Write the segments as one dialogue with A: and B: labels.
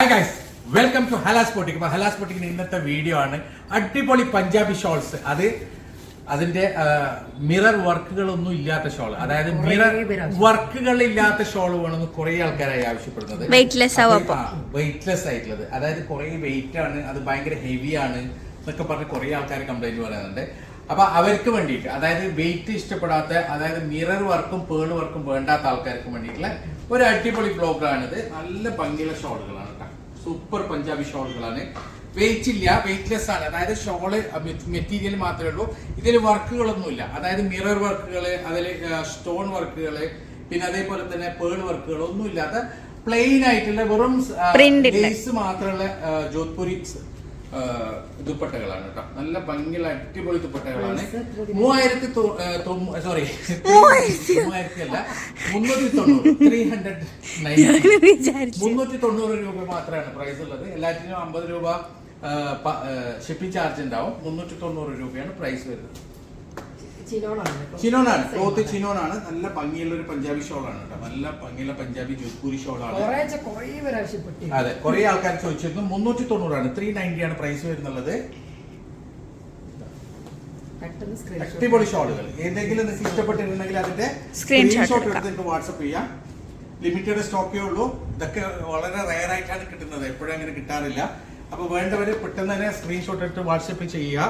A: Hi guys welcome to ഹലാസ് പൊട്ടിക് അപ്പൊ ഹലാസ് പൊട്ടിക്കിന് ഇന്നത്തെ വീഡിയോ ആണ്. അടിപൊളി പഞ്ചാബി ഷോൾസ് അത് അതിന്റെ മിറർ വർക്കുകളൊന്നും ഇല്ലാത്ത ഷോൾ അതായത് മിറർ വർക്കുകൾ ഇല്ലാത്ത ഷോൾ വേണമെന്ന് കുറെ ആൾക്കാരായി ആവശ്യപ്പെടുന്നത്.
B: വെയിറ്റ്ലെസ്
A: വെയിറ്റ്ലെസ് ആയിട്ടുള്ളത്. അതായത് കുറെ വെയിറ്റ് ആണ്. അത് ഭയങ്കര ഹെവി ആണ് എന്നൊക്കെ പറഞ്ഞ് കുറെ ആൾക്കാർ കംപ്ലൈന്റ് പറയുന്നുണ്ട്. അപ്പൊ അവർക്ക് വേണ്ടിയിട്ട് അതായത് വെയിറ്റ് ഇഷ്ടപ്പെടാത്ത അതായത് മിറർ വർക്കും പേൾ വർക്കും വേണ്ടാത്ത ആൾക്കാർക്ക് വേണ്ടിയിട്ടുള്ള ഒരു അടിപൊളി ബ്ലോഗാണിത് നല്ല ഭംഗിയുള്ള കേട്ടോ സൂപ്പർ പഞ്ചാബി ഷോളുകളാണ്. വെയിറ്റ് ഇല്ല വെയിറ്റ്ലെസ് ആണ്. അതായത് ഷോൾ മെറ്റീരിയൽ മാത്രമേ ഉള്ളൂ. ഇതിൽ വർക്കുകളൊന്നുമില്ല. അതായത് മിറർ വർക്കുകൾ അതിൽ സ്റ്റോൺ വർക്കുകൾ പിന്നെ അതേപോലെ തന്നെ പേൾ വർക്കുകൾ ഒന്നും ഇല്ലാത്ത പ്ലെയിൻ ആയിട്ടുള്ള വെറും. ലേസ് മാത്രമുള്ള ജോധ്പുരി ദുപ്പട്ടകളാണ് കേട്ടോ. നല്ല ഭംഗിയുള്ള അടിപൊളി ദുപ്പട്ടകളാണ്. മൂവായിരത്തി സോറി മൂവായിരത്തി അല്ല മുന്നൂറ്റി തൊണ്ണൂറ്. ത്രീ ഹൺഡ്രഡ് മുന്നൂറ്റി തൊണ്ണൂറ് രൂപ മാത്രമാണ് പ്രൈസ് ഉള്ളത്. എല്ലാറ്റിനും അമ്പത് രൂപ ഷിപ്പിംഗ് ചാർജ് ഉണ്ടാവും. മുന്നൂറ്റി തൊണ്ണൂറ് രൂപയാണ് പ്രൈസ് വരുന്നത്. ചിനോനാണ് ക്ലോത്ത് ചിനോണാണ് നല്ല ഭംഗിയുള്ള ഒരു പഞ്ചാബി ഷോളാണ് കേട്ടോ. നല്ല ഭംഗിയുള്ള പഞ്ചാബി ജോധ്പൂരി ഷോളാണ്. അതെ കുറെ ആൾക്കാർ ചോദിച്ചിരുന്നു മുന്നൂറ്റി തൊണ്ണൂറാണ് ത്രീ നയന്റി ആണ് പ്രൈസ് വരുന്നുള്ളത്. അടിപൊളി ഷോളുകൾ. ഏതെങ്കിലും നിങ്ങൾക്ക് ഇഷ്ടപ്പെട്ടിട്ടുണ്ടെങ്കിൽ അതിന്റെ സ്ക്രീൻഷോട്ട് എടുത്തിട്ട് വാട്സപ്പ് ചെയ്യാം. ലിമിറ്റഡ് സ്റ്റോക്കേ ഉള്ളൂ. ഇതൊക്കെ വളരെ റയർ ആയിട്ടാണ് കിട്ടുന്നത്. എപ്പോഴും അങ്ങനെ കിട്ടാറില്ല. അപ്പൊ വേണ്ടവര് പെട്ടെന്ന് തന്നെ സ്ക്രീൻഷോട്ട് എടുത്ത് വാട്സപ്പ് ചെയ്യുക.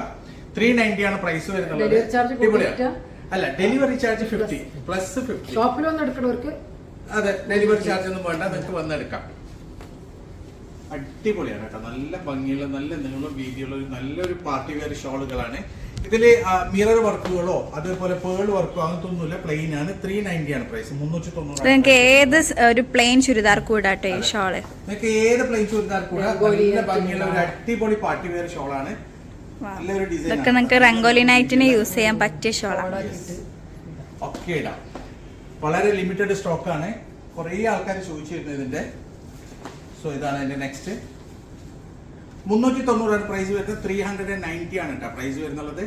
A: ത്രീ നയന്റി ആണ് പ്രൈസ് വരുന്നത്.
C: Delivery charge
A: അടിപൊളിയാണ്. അല്ല delivery charge fifty plus fifty
C: ഷോപ്പിൽ വന്ന് എടുക്കുന്നവർക്ക്
A: അതെ ഡെലിവറി ചാർജ് ഒന്നും വേണ്ട നിങ്ങൾക്ക് വന്നെടുക്കാം അടിപൊളിയാണ് കേട്ടോ. നല്ല ഭംഗിയുള്ള നല്ല നീളം വീതിയുള്ള ഒരു നല്ലൊരു പാർട്ടി വെയർ ഷോളുകളാണ്. ഇതിൽ മിറർ വർക്കുകളോ അതേപോലെ പേൾ വർക്കോ അങ്ങനത്തെ ഒന്നുമില്ല. പ്ലെയിൻ ആണ്. ത്രീ നയന്റി ആണ് പ്രൈസ് മുന്നൂറ്റി തൊണ്ണൂറ്
B: നിങ്ങൾക്ക് ഏത് ഒരു പ്ലെയിൻ ചുരിദാർ കൂടാ ഈ ഷോൾ?
A: നിങ്ങൾക്ക് ഏത് പ്ലെയിൻ ചുരിദാർ കൂടാ നല്ല ഭംഗിയുള്ള ഒരു അടിപൊളി പാർട്ടി വെയർ ഷോളാണ്.
B: ഇതൊക്കെ
A: ഡിസൈൻ
B: നിങ്ങൾക്ക് റംഗോലി നൈറ്റിന് യൂസ് ചെയ്യാൻ പറ്റിയ ഷോളാണ്
A: ഒക്കെ ഇടാം വളരെ ലിമിറ്റഡ് സ്റ്റോക്ക് ആണ്. കുറേ ആൾക്കാർ ചോദിച്ചിരുന്നു ഇതിന്റെ. സോ ഇതാണ് എന്റെ നെക്സ്റ്റ് മുന്നൂറ്റി തൊണ്ണൂറാണ് പ്രൈസ് വരുന്നത്. ത്രീ ഹൺഡ്രഡ് ആൻഡ് നയന്റി ആണ് കേട്ടോ പ്രൈസ് വരുന്നുള്ളത്.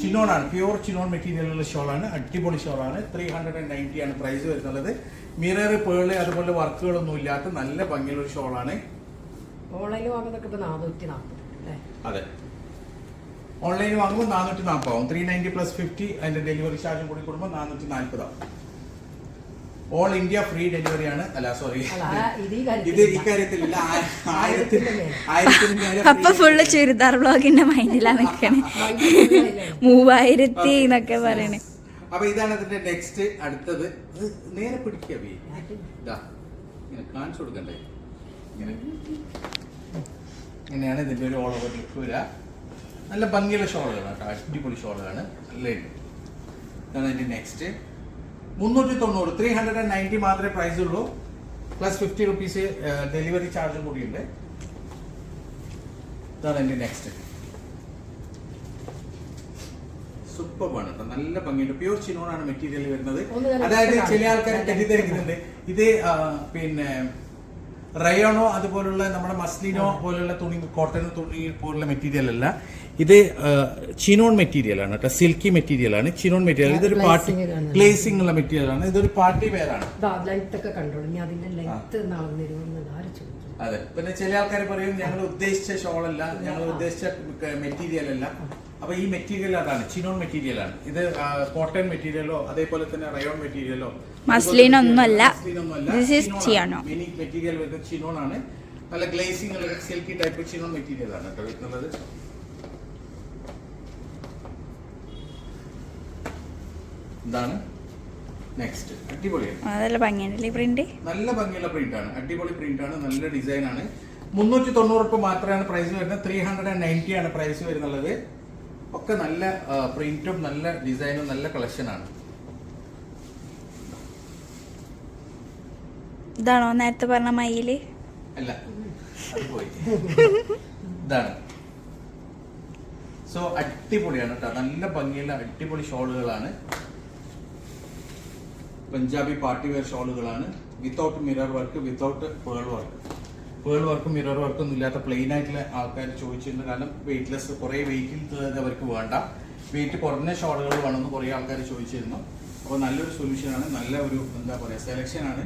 A: ചിനോൺ ആണ്. പ്യൂർ ചിനോൺ മെറ്റീരിയലുള്ള ഷോളാണ് അടിപൊളി ഷോളാണ് ത്രീ ഹൺഡ്രഡ് ആൻഡ് നയന്റി ആണ് പ്രൈസ് വരുന്നുള്ളത്. മിറർ പേൾ അതുപോലെ വർക്കുകളൊന്നും ഇല്ലാത്ത നല്ല ഭംഗിയുള്ള ഒരു ഷോളാണ്
C: ഓൺലൈനിൽ വാങ്ങുന്നതൊക്കെ ഇപ്പൊ നാനൂറ്റി നാൽപ്പത് അല്ലേ
A: അതെ ഓൺലൈനിൽ വാങ്ങുമ്പോൾ നാനൂറ്റി നാൽപ്പതാവും ത്രീ നയന്റി പ്ലസ് ഫിഫ്റ്റി അതിന്റെ ഡെലിവറി ചാർജും കൂടി കൂടുമ്പോൾ നാനൂറ്റി നാൽപ്പതാവും ഓൾ ഇന്ത്യ ഫ്രീ ഡെലിവറി ആണ് അല്ല സോറി
C: ഇത്
A: ഇക്കാര്യത്തിലില്ല
B: അപ്പൊ ഫുള്ള് ചുരിദാർ ബ്ലോഗിന്റെ മൈൻഡിലാ നിൽക്കണേ മൂവായിരത്തി എന്നൊക്കെ പറയണേ
A: അപ്പൊ ഇതാണ് അതിന്റെ നെക്സ്റ്റ് അടുത്തത് നേരെ പിടിക്കുക ഇങ്ങനെ കാണിച്ചു കൊടുക്കണ്ടേ ഇങ്ങനെ. ഇങ്ങനെയാണ് ഇതിന്റെ ഒരു ഓൾ ഓവർ ലുക്ക് വരിക. നല്ല ഭംഗിയുള്ള ഷോളുകളാണ് കേട്ടോ. അടിപൊളി ഷോളുകളാണ്. ഉണ്ട്. ഇതാണ് ഇതിന്റെ നെക്സ്റ്റ് മുന്നൂറ്റി തൊണ്ണൂറ് ത്രീ ഹൺഡ്രഡ് ആൻഡ് നയന്റി മാത്രമേ പ്രൈസ് ഉള്ളൂ. പ്ലസ് ഫിഫ്റ്റി റുപ്പീസ് ഡെലിവറി ചാർജും കൂടിയുണ്ട്. ഇതാണ് എന്റെ നെക്സ്റ്റ് സൂപ്പറാണ് കേട്ടോ. നല്ല ഭംഗിയുണ്ട്. പ്യൂർ ചിനോണാണ് മെറ്റീരിയൽ വരുന്നത്. അതായത് ചില ആൾക്കാർ. തെറ്റിദ്ധരിക്കുന്നുണ്ട്. ഇത് പിന്നെ റയോണോ അതുപോലുള്ള നമ്മുടെ മസ്ലിനോ പോലുള്ള തുണി കോട്ടൺ തുണി പോലുള്ള മെറ്റീരിയൽ അല്ല. ഇത് ചിനോൺ മെറ്റീരിയൽ ആണ് കേട്ടോ. സിൽക്കി മെറ്റീരിയൽ ആണ്. ചിനോൺ മെറ്റീരിയൽ ഇതൊരു പാർട്ടി. ഗ്ലേസിംഗ് ഉള്ള മെറ്റീരിയൽ ആണ്. ഇതൊരു പാർട്ടി വെയർ ആണ്. അതെ. പിന്നെ ചില ആൾക്കാർ പറയും ഞങ്ങൾ ഉദ്ദേശിച്ച ഷോൾ അല്ല ഞങ്ങൾ ഉദ്ദേശിച്ച മെറ്റീരിയൽ അല്ല. അപ്പൊ ഈ മെറ്റീരിയൽ അതാണ് ചിനോൺ മെറ്റീരിയൽ ആണ്. ഇത് കോട്ടൺ മെറ്റീരിയലോ അതേപോലെ തന്നെ റയോൺ മെറ്റീരിയലോ
B: മസ്ലിൻ ഒന്നുമല്ല.
A: മെറ്റീരിയൽ വരുന്നത് ചിനോൺ ആണ്. നല്ല ഗ്ലേസിംഗ് ഉള്ള സിൽക്കി ടൈപ്പ് ചിനോൺ മെറ്റീരിയൽ ആണ് വരുന്നത് ഇതാണ്. നെക്സ്റ്റ് അടിപൊളിയാണ്.
B: നല്ല ഭംഗിയുണ്ടല്ലേ പ്രിന്റ്
A: നല്ല ഭംഗിയുള്ള പ്രിന്റ് ആണ്. അടിപൊളി പ്രിന്റ് ആണ്. നല്ല ഡിസൈൻ ആണ്. മുന്നൂറ്റി തൊണ്ണൂറ് രൂപ മാത്രമാണ് പ്രൈസ് വരുന്നത്. ത്രീ ഹൺഡ്രഡ് ആൻഡ് നയന്റി ആണ് പ്രൈസ് വരുന്നുള്ളത്. ഒക്കെ നല്ല പ്രിന്റും നല്ല ഡിസൈനും നല്ല കളക്ഷൻ ആണ്.
B: ഇതാണോ നേരത്തെ പറഞ്ഞ മയിൽ
A: അല്ല ഇതാണ്. സോ അടിപൊളിയാണ് കേട്ടോ നല്ല ഭംഗിയുള്ള അടിപൊളി ഷോളുകളാണ്. Punjabi party wear ഷോളുകളാണ്. Without mirror work without pearl work pearl വർക്കും മിറർ വർക്കും ഒന്നും ഇല്ലാത്ത പ്ലെയിൻ ആയിട്ടുള്ള ആൾക്കാർ ചോദിച്ചിരുന്നു കാരണം വെയിറ്റ്ലെസ് കുറേ വെയിറ്റിൽ അവർക്ക് വേണ്ട. വെയിറ്റ് കുറഞ്ഞ ഷോളുകൾ വേണമെന്ന് കുറേ ആൾക്കാർ ചോദിച്ചിരുന്നു. അപ്പോൾ നല്ലൊരു സൊല്യൂഷനാണ് നല്ല ഒരു എന്താ പറയുക സെലക്ഷനാണ്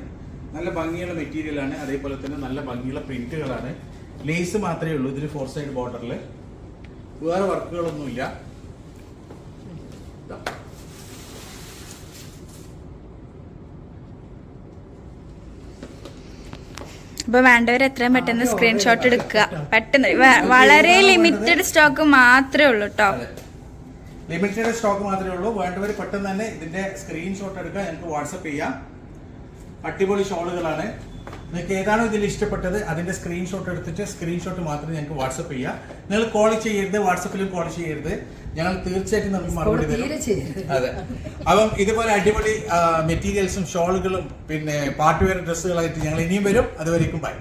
A: നല്ല ഭംഗിയുള്ള മെറ്റീരിയലാണ് അതേപോലെ തന്നെ നല്ല ഭംഗിയുള്ള പ്രിന്റുകളാണ് ലേസ് മാത്രമേ ഉള്ളൂ ഇതിന് ഫോർ സൈഡ് ബോർഡറിൽ വേറെ വർക്കുകളൊന്നുമില്ല
B: അപ്പൊ വേണ്ടവർ എത്രയും പെട്ടെന്ന് സ്ക്രീൻഷോട്ട് എടുക്കുക. പെട്ടെന്ന്. വളരെ ലിമിറ്റഡ് സ്റ്റോക്ക് മാത്രമേ ഉള്ളൂ കേട്ടോ
A: ലിമിറ്റഡ് സ്റ്റോക്ക് മാത്രമേ ഉള്ളൂ. വേണ്ടവർ പെട്ടെന്ന് തന്നെ ഇതിന്റെ സ്ക്രീൻഷോട്ട് എടുക്കുക. ഞങ്ങൾക്ക് വാട്സപ്പ് ചെയ്യാം. അടിപൊളി ഷോളുകളാണ്. നിങ്ങൾക്ക് ഏതാണോ ഇതിൽ ഇഷ്ടപ്പെട്ടത് അതിന്റെ സ്ക്രീൻഷോട്ട് എടുത്തിട്ട് സ്ക്രീൻഷോട്ട് മാത്രമേ ഞങ്ങൾക്ക് വാട്സപ്പ് ചെയ്യുക നിങ്ങൾ കോൾ ചെയ്യരുത് വാട്സപ്പിലും കോൾ ചെയ്യരുത്. ഞങ്ങൾ തീർച്ചയായിട്ടും നമുക്ക് മറുപടി
C: തരും
A: അതെ. അപ്പം ഇതുപോലെ അടിപൊളി മെറ്റീരിയൽസും ഷോളുകളും പിന്നെ പാർട്ടി വെയർ ഡ്രസ്സുകളായിട്ട് ഞങ്ങൾ ഇനിയും വരും. അതുവരേക്കും ബൈ